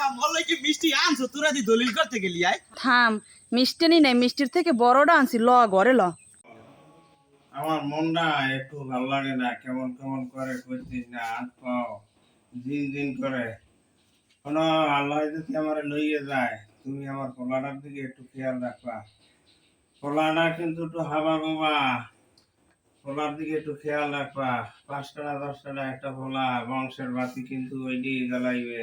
বা কি মিষ্টি আনছো? তোরা দি দলিল করতে গেলি আয়। থাম মিষ্টি নি নাই মিষ্টির থেকে বড়টা আনছি ল ঘরে ল। আমার মনটা একটু ভালো লাগে না কেমন কেমন করে করছিস না হাত পাও দিন দিন করে। কোনো আল্লাহ যদি আমার লইয়ে যায় তুমি আমার পোলাটার দিকে একটু খেয়াল রাখবা। পোলাটা কিন্তু একটু হাবা বাবা পোলার দিকে একটু খেয়াল রাখবা। পাঁচ টাকা দশ টাকা একটা পোলা বংশের বাতি কিন্তু ওই দিয়ে জ্বালাইবে।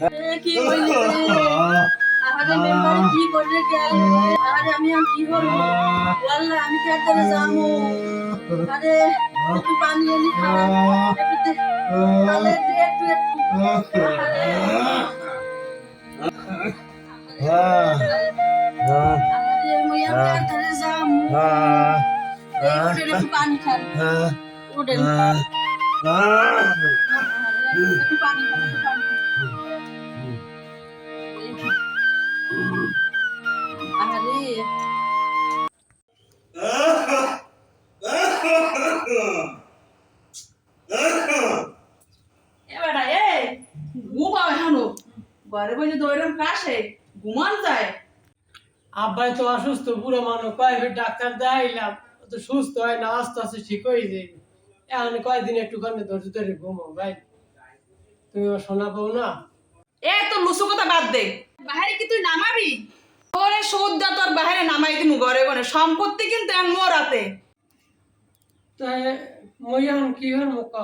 কি। করে আমি আর কি করব? আল্লাহ আমি কি করে যাব? আরে একটু পানি এনে খাওয়া। একটু তাহলে দে একটু একটু। আরে মই আর করে যাব এই উঠে। একটু পানি খান উঠে একটু পানি একটু পানি খান আব্বাই তো অসুস্থ বুড়ো মানুষ কয়েকবার ডাক্তার দেখাইলাম তো সুস্থ হয় না আস্তে আস্তে ঠিক হয়ে যায়। এখন কয়েকদিন একটুখানি ধৈর্য ধরে ঘুমাও ভাই। তুমি আমার শোনা পাও না? এ তো লুসু কথা বাদ দে। বাহিরে কি তুই নামাবি? ওরে সৌদা তোর বাহিরে নামাই দিমু ঘরে ঘরে। সম্পত্তি কিন্তু এখন মোর হাতে। তো মই এখন কি হল মোক।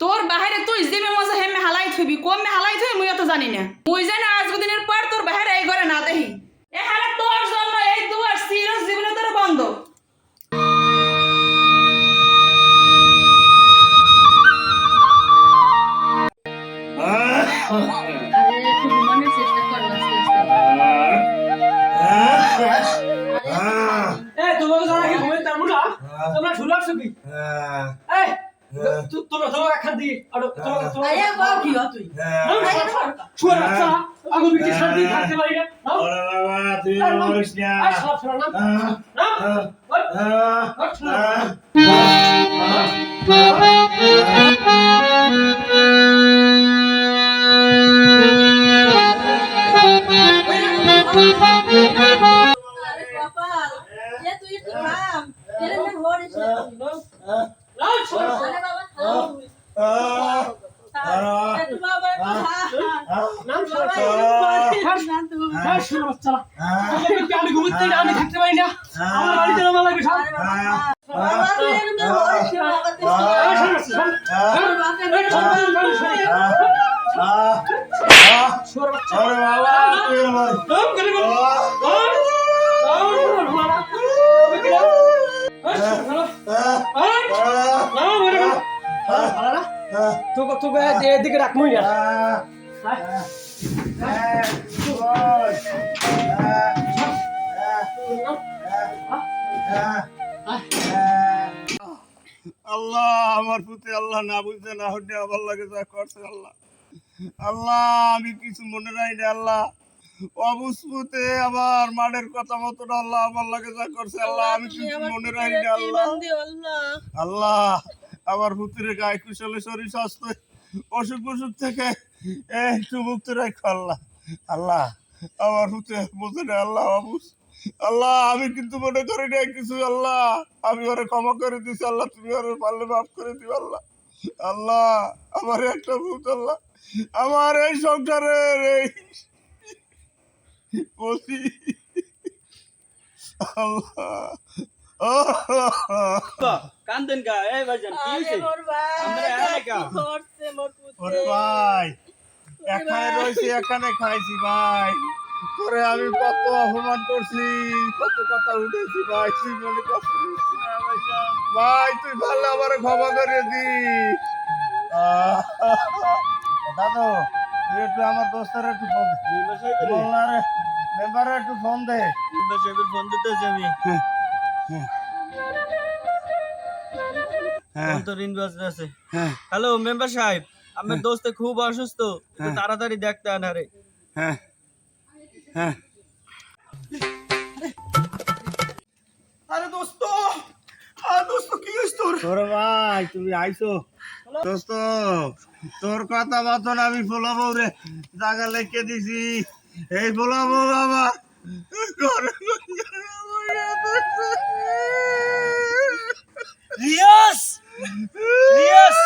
তোর বাহিরে তুই জিমে মজা হেমে হালাই থইবি কমে হালাই থই মুই তো জানি না। মুই জানি আজ দিনের পর তোর বাহিরে এই ঘরে না দেখি। এ হালে মুলা তোমরা ঝুলার ছবি এই তু- তোমরা তোমাকে একখান আর তোমাকে তোমাকে আরে বাবা কি হ তুই? শুয়ে রাখছো না আগুন বিটি শান্তি থাকতে পারি না। নাও। বাবা, তুই মরিস না। এই, শালা, শালা, নাও। What? What? What? তোকে তোকে এদিকে রাখবই না আল্লাহ আমার প্রতি আল্লাহ না বুঝতে না হতে আমার লাগে যা করছে আল্লাহ। আল্লাহ আমি কিছু মনে রাখি না আল্লাহ। অবুসপুতে আমার মানের কথা মতো আল্লাহ আমার লাগে যা করছে আল্লাহ। আমি কিছু মনে রাখি না আল্লাহ আল্লাহ আমার পুত্রের গায়ে কুশলে শরীর স্বাস্থ্য অসুখ অসুখ থেকে একটু মুক্ত রাখো আল্লাহ। আল্লাহ, আমার পুত্র বোঝে আল্লাহ অবুস আল্লাহ, আমি কিন্তু মনে করি না কিছু, আল্লাহ। আমি ওরে ক্ষমা করে দিছি, আল্লাহ, তুমি ওরে পারলে মাফ করে দিও, আল্লাহ। আল্লাহ, আমার একটা ভূত, আল্লাহ। আমার এই সংসারের এই আল্লাহ কান্দেন গা এই ভাইজান কি হইছে? আমরা এখানে কা ওরে ভাই এখানে রয়েছি এখানে খাইছি ভাই। তোরে আমি কত অপমান করছি কত কথা উঠেছি ভাই তুই মনে কষ্ট ভাই তুই ভালো আমার ক্ষমা করে দি। আহ, দাদু তুই একটু আমার দোস্তের একটু ফোন দে। মেম্বার সাহেবের? একটু ফোন দে। মেম্বার সাহেবের ফোন দিতেছি আমি। হ্যালো মেম্বার সাহেব আমার দোস্তে খুব অসুস্থ তাড়াতাড়ি দেখতে আনারে হ্যাঁ। হ্যাঁ। আরে দোস্ত আরে দোস্ত কি হইছ তোর? তোর ভাই তুমি আইছো? দোস্ত তোর কথা মতন আমি ফোলাবো রে জায়গা লেখে দিছি। এই ফোলাবো বাবা। রিয়াস রিয়াস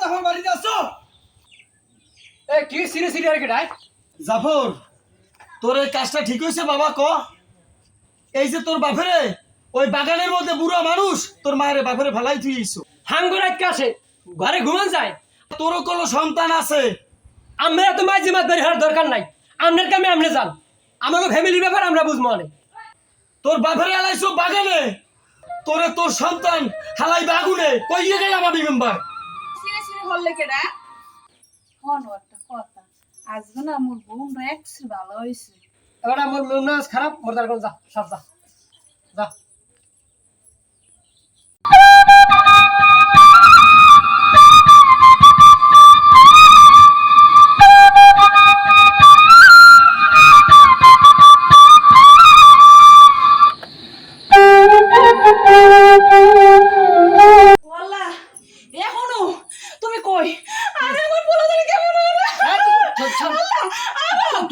জাফর বাড়িতে আসো এ কি সিরে সিরে আর কি ডাই জাফর তোর এই কাজটা ঠিক হয়েছে বাবা ক? এই যে তোর বাপেরে ওই বাগানের মধ্যে বুড়া মানুষ তোর মায়ের বাপেরে ফেলাই থুইছো হাঙ্গুরাত কাছে ঘরে ঘুমান যায়? তোরও কোনো সন্তান আছে আমরা তো মাঝে মাঝে হওয়ার দরকার নাই। আপনার কামে আপনি যান। আমাকে ফ্যামিলির ব্যাপার আমরা বুঝব অনেক। তোর বাপেরে এলাইছো বাগানে। তোরে তোর সন্তান হালাই বাগুনে। কইয়ে গেলাম আমি মেম্বার সিরে সিরে হল্লে কেডা? হন একটা কথা। আজকে না মোর বোন একসি ভালো হয়েছে এবার আমার মেজাজ খারাপ মোর তার যা সব যা। যা। আরে আমার বলা কেমন হলো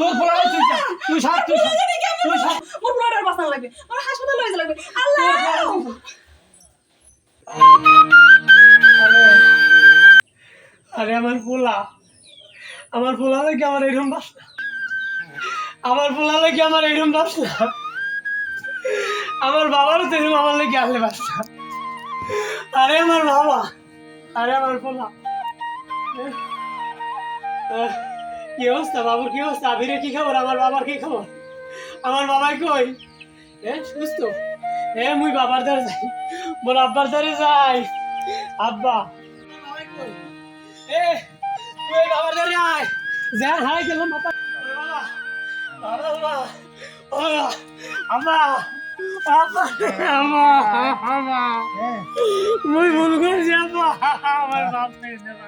তোর বলা তুই তুই সাত তুই তুই সাত মোর ব্লাডার বাঁচানো লাগবে আমার হাসপাতাল লইতে লাগবে। আল্লাহ! আরে আমার পোলা আমার পোলা লাগে আমার এরকম বাসনা? আমার পোলা লাগে আমার এরকম বাসনা? আমার বাবারও তো এরকম আমার লাগে আলে বাসনা। আরে আমার বাবা আরে আমার পোলা। কি অবস্থা বাবুর কি অবস্থা? আবিরের কি খবর? আমার বাবার কি খবর? আমার বাবাই কই? এ সুস্থ? এ মুই বাবার দ্বারে যাই। মোর আব্বার দ্বারে যাই। আব্বা। তুই বাবার দ্বারে আয়। যা হাই গেলাম বাবা। বাবা বাবা। বাবা আম্মা। আম্মা আম্মা। আম্মা মুই ভুল আমার বাপ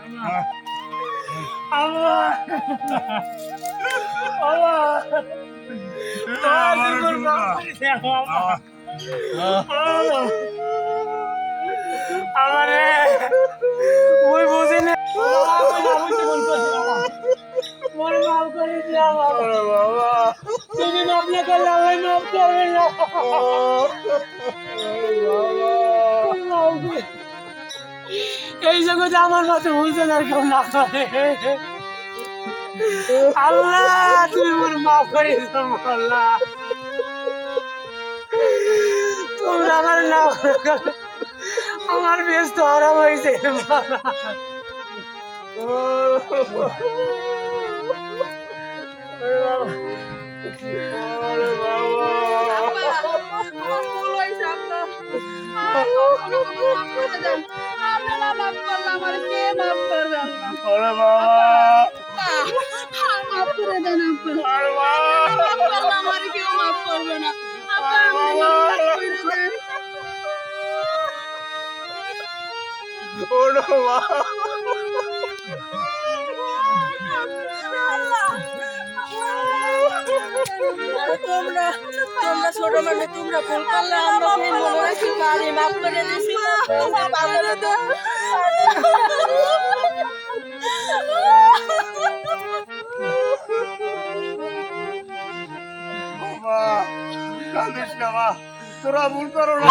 আম্মা আম্মা আম্মা আমার জগতে আমার মতো বুঝতে আর কেউ না করে আল্লাহ তুমি মোর মাফ করে আল্লাহ। তোমরা আমার না আমার বেশ তো আরাম হয়েছে। ওরে বাবা। আরে বাবা ওরে বাবা। তোমরা তোমরা ছোট মানুষ তোমরা ভুল করলে আমরা সেই মনে রাখি পারি মাফ করে দিছি না তোরা ভুল করো না।